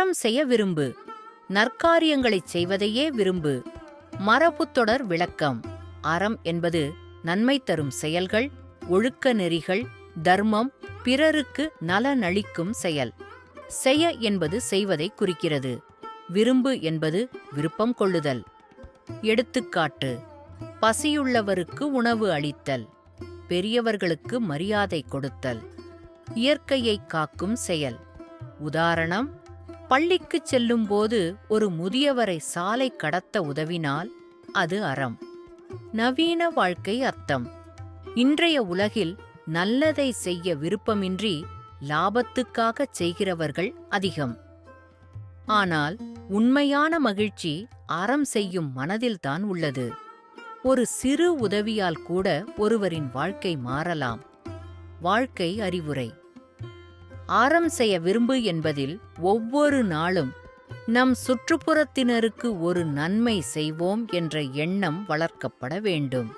அறம் செய்ய விரும்பு. நற்காரியங்களைச் செய்வதையே விரும்பு. மரபுத்தொடர் விளக்கம். அறம் என்பது நன்மை தரும் செயல்கள் ஒழுக்க நெறிகள் தர்மம் பிறருக்கு நலனளிக்கும் செயல். செய்ய என்பது செய்வதை குறிக்கிறது. விரும்பு என்பது விருப்பம் கொள்ளுதல். எடுத்துக்காட்டு. பசியுள்ளவருக்கு உணவு அளித்தல். பெரியவர்களுக்கு மரியாதை கொடுத்தல். இயற்கையை காக்கும் செயல். உதாரணம் பள்ளிக்குச் செல்லும்போது ஒரு முதியவரை சாலை கடத்த உதவினால் அது அறம். நவீன வாழ்க்கை அர்த்தம். இன்றைய உலகில் நல்லதை செய்ய விருப்பமின்றி லாபத்துக்காக செய்கிறவர்கள் அதிகம். ஆனால் உண்மையான மகிழ்ச்சி அறம் செய்யும் மனதில்தான் உள்ளது. ஒரு சிறு உதவியால் கூட ஒருவரின் வாழ்க்கை மாறலாம். வாழ்க்கை அறிவுரை. ஆரம் செய்ய விரும்பு என்பதில் ஒவ்வொரு நாளும் நம் சுற்றுப்புறத்தினருக்கு ஒரு நன்மை செய்வோம் என்ற எண்ணம் வளர்க்கப்பட வேண்டும்.